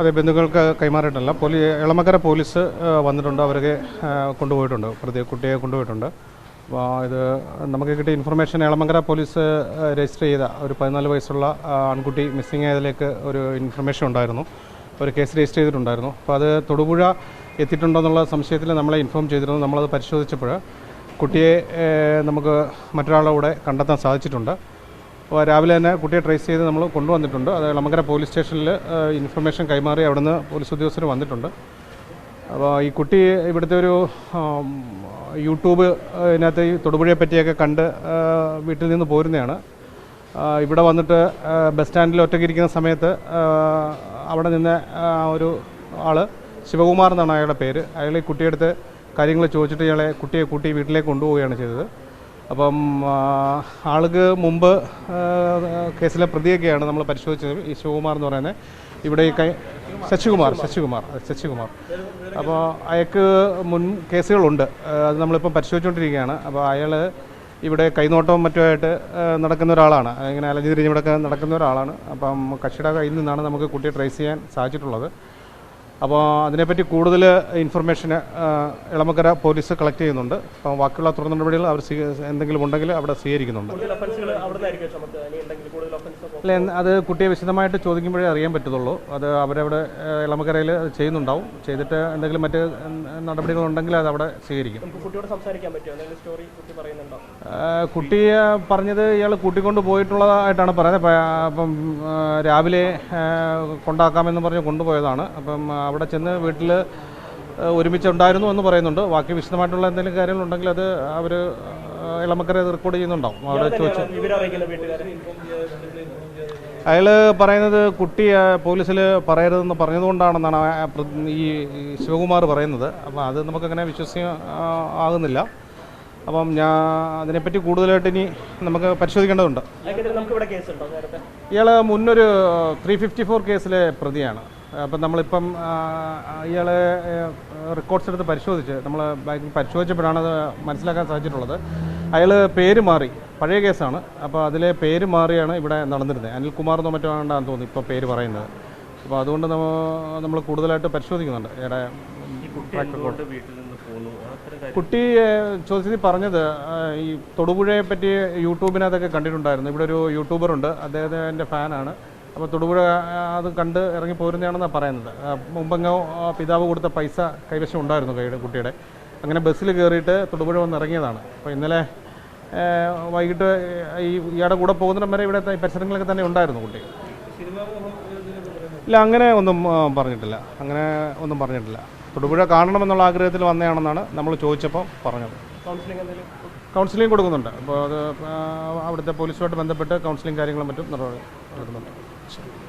അതെ ബന്ധുക്കൾക്ക് കൈമാറിയിട്ടില്ല. പോലീ എളമക്കര പോലീസ് വന്നിട്ടുണ്ട്. അവരെ കൊണ്ടുപോയിട്ടുണ്ട്. പ്രതി കുട്ടിയെ കൊണ്ടുപോയിട്ടുണ്ട്. അപ്പോൾ ഇത് നമുക്ക് കിട്ടിയ ഇൻഫർമേഷൻ എളമക്കര പോലീസ് രജിസ്റ്റർ ചെയ്ത ഒരു പതിനാല് വയസ്സുള്ള ആൺകുട്ടി മിസ്സിംഗ് ആയതിലേക്ക് ഒരു ഇൻഫർമേഷൻ ഉണ്ടായിരുന്നു. ഒരു കേസ് രജിസ്റ്റർ ചെയ്തിട്ടുണ്ടായിരുന്നു. അപ്പോൾ അത് തൊടുപുഴ എത്തിയിട്ടുണ്ടോയെന്നുള്ള സംശയത്തിൽ നമ്മളെ ഇൻഫോം ചെയ്തിരുന്നു. നമ്മളത് പരിശോധിച്ചപ്പോൾ കുട്ടിയെ നമുക്ക് മറ്റൊരാളുടെ കൂടെ കണ്ടെത്താൻ സാധിച്ചിട്ടുണ്ട്. രാവിലെ തന്നെ കുട്ടിയെ ട്രേസ് ചെയ്ത് നമ്മൾ കൊണ്ടുവന്നിട്ടുണ്ട്. അത് ഇളമക്കര പോലീസ് സ്റ്റേഷനിൽ ഇൻഫർമേഷൻ കൈമാറി അവിടുന്ന് പോലീസ് ഉദ്യോഗസ്ഥർ വന്നിട്ടുണ്ട്. അപ്പോൾ ഈ കുട്ടി ഇവിടുത്തെ ഒരു യൂട്യൂബ് ഇതിനകത്ത് ഈ തൊടുപുഴയെ പറ്റിയൊക്കെ കണ്ട് വീട്ടിൽ നിന്ന് പോരുന്നതാണ് ഇവിടെ വന്നിട്ട് ബസ് സ്റ്റാൻഡിൽ ഒറ്റയ്ക്ക് ഇരിക്കുന്ന സമയത്ത് അവിടെ നിന്ന് ഒരു ആൾ ശിവകുമാർ എന്നാണ് അയാളുടെ പേര്. അയാൾ ഈ കുട്ടിയെടുത്ത് കാര്യങ്ങൾ ചോദിച്ചിട്ട് ഇയാളെ കുട്ടിയെ കൂട്ടി വീട്ടിലേക്ക് കൊണ്ടുപോവുകയാണ് ചെയ്തത്. അപ്പം ആൾക്ക് മുമ്പ് കേസിലെ പ്രതിയൊക്കെയാണ് നമ്മൾ പരിശോധിച്ചത്. ഈ ശിവകുമാർ എന്ന് പറയുന്നത്. ഇവിടെ ഈ കൈ ശശികുമാർ ശശികുമാർ ശശികുമാർ. അപ്പോൾ അയാൾക്ക് മുൻ കേസുകളുണ്ട്. അത് നമ്മളിപ്പം പരിശോധിച്ചുകൊണ്ടിരിക്കുകയാണ്. അപ്പോൾ അയാൾ ഇവിടെ കൈനോട്ടവും മറ്റുമായിട്ട് നടക്കുന്ന ഒരാളാണ്. ഇങ്ങനെ അലഞ്ഞു തിരിഞ്ഞിവിടെ നടക്കുന്ന ഒരാളാണ്. അപ്പം കക്ഷിയുടെ കയ്യിൽ നിന്നാണ് നമുക്ക് കുട്ടിയെ ട്രേസ് ചെയ്യാൻ സാധിച്ചിട്ടുള്ളത്. അപ്പോൾ അതിനെപ്പറ്റി കൂടുതൽ ഇൻഫർമേഷൻ ഇളമക്കര പോലീസ് കളക്ട് ചെയ്യുന്നുണ്ട്. അപ്പോൾ ബാക്കിയുള്ള തുടർ നടപടികൾ അവർ എന്തെങ്കിലും ഉണ്ടെങ്കിൽ അവിടെ സ്വീകരിക്കുന്നുണ്ട്. അല്ല അത് കുട്ടിയെ വിശദമായിട്ട് ചോദിക്കുമ്പോഴേ അറിയാൻ പറ്റത്തുള്ളൂ. അത് അവരവിടെ ഇളമക്കരയിൽ ചെയ്യുന്നുണ്ടാവും. ചെയ്തിട്ട് എന്തെങ്കിലും മറ്റ് നടപടികൾ ഉണ്ടെങ്കിൽ അത് അവിടെ സ്വീകരിക്കും. കുട്ടിയെ പറഞ്ഞത് ഇയാൾ കൂട്ടിക്കൊണ്ട് പോയിട്ടുള്ളതായിട്ടാണ് പറയുന്നത്. അപ്പം രാവിലെ കൊണ്ടാക്കാമെന്ന് പറഞ്ഞ് കൊണ്ടുപോയതാണ്. അപ്പം അവിടെ ചെന്ന് വീട്ടിൽ ഒരുമിച്ചുണ്ടായിരുന്നു എന്ന് പറയുന്നുണ്ട്. ബാക്കി വിശദമായിട്ടുള്ള എന്തെങ്കിലും കാര്യങ്ങളുണ്ടെങ്കിൽ അത് അവർ ഇളമക്കരെ റെക്കോർഡ് ചെയ്യുന്നുണ്ടാവും. അവിടെ ചോദിച്ചു അയാൾ പറയുന്നത് കുട്ടി പോലീസിൽ പറയരുതെന്ന് പറഞ്ഞതുകൊണ്ടാണെന്നാണ് ഈ ശിവകുമാർ പറയുന്നത്. അപ്പോൾ അത് നമുക്കങ്ങനെ വിശ്വസിക്കാൻ ആകുന്നില്ല. അപ്പം ഞാൻ അതിനെപ്പറ്റി കൂടുതലായിട്ട് ഇനി നമുക്ക് പരിശോധിക്കേണ്ടതുണ്ട്. ഇയാൾ മുന്നൊരു ത്രീ ഫിഫ്റ്റി ഫോർ കേസിലെ പ്രതിയാണ്. അപ്പം നമ്മളിപ്പം ഇയാളെ റെക്കോർഡ്സ് എടുത്ത് പരിശോധിച്ച് നമ്മൾ ബാങ്കിൽ പരിശോധിച്ചപ്പോഴാണ് അത് മനസ്സിലാക്കാൻ സാധിച്ചിട്ടുള്ളത്. അയാൾ പേര് മാറി പഴയ കേസാണ്. അപ്പോൾ അതിലെ പേര് മാറിയാണ് ഇവിടെ നടന്നിരുന്നത്. അനിൽകുമാർ എന്നോ മറ്റോ ആണ്ടാന്ന് തോന്നുന്നു ഇപ്പോൾ പേര് പറയുന്നത്. അപ്പോൾ അതുകൊണ്ട് നമ്മൾ നമ്മൾ കൂടുതലായിട്ട് പരിശോധിക്കുന്നുണ്ട് ഇയാളെ. കുട്ടി ചോദിച്ചത് പറഞ്ഞത് ഈ തൊടുപുഴയെ പറ്റി യൂട്യൂബിനകത്തൊക്കെ കണ്ടിട്ടുണ്ടായിരുന്നു. ഇവിടെ ഒരു യൂട്യൂബറുണ്ട് അദ്ദേഹത്തിന്റെ ഫാനാണ്. അപ്പോൾ തൊടുപുഴ അത് കണ്ട് ഇറങ്ങി പോരുന്നതാണെന്നാണ് പറയുന്നത്. മുമ്പെങ്ങോ പിതാവ് കൊടുത്ത പൈസ കൈവശം ഉണ്ടായിരുന്നു കൈയുടെ കുട്ടിയുടെ. അങ്ങനെ ബസ്സിൽ കയറിയിട്ട് തൊടുപുഴ വന്ന് ഇറങ്ങിയതാണ്. അപ്പോൾ ഇന്നലെ വൈകിട്ട് ഈ ഇയാളുടെ കൂടെ പോകുന്നിടം വരെ ഇവിടെ പരിസരങ്ങളൊക്കെ തന്നെ ഉണ്ടായിരുന്നു കുട്ടി. ഇല്ല അങ്ങനെ ഒന്നും പറഞ്ഞിട്ടില്ല. അങ്ങനെ ഒന്നും പറഞ്ഞിട്ടില്ല. തൊടുപുഴ കാണണമെന്നുള്ള ആഗ്രഹത്തിൽ വന്നതാണെന്നാണ് നമ്മൾ ചോദിച്ചപ്പോൾ പറഞ്ഞത്. കൗൺസിലിംഗ് കൊടുക്കുന്നുണ്ട്. അപ്പോൾ അത് അവിടുത്തെ പോലീസുമായിട്ട് ബന്ധപ്പെട്ട് കൗൺസിലിംഗ് കാര്യങ്ങളും മറ്റും നടപടി Sí.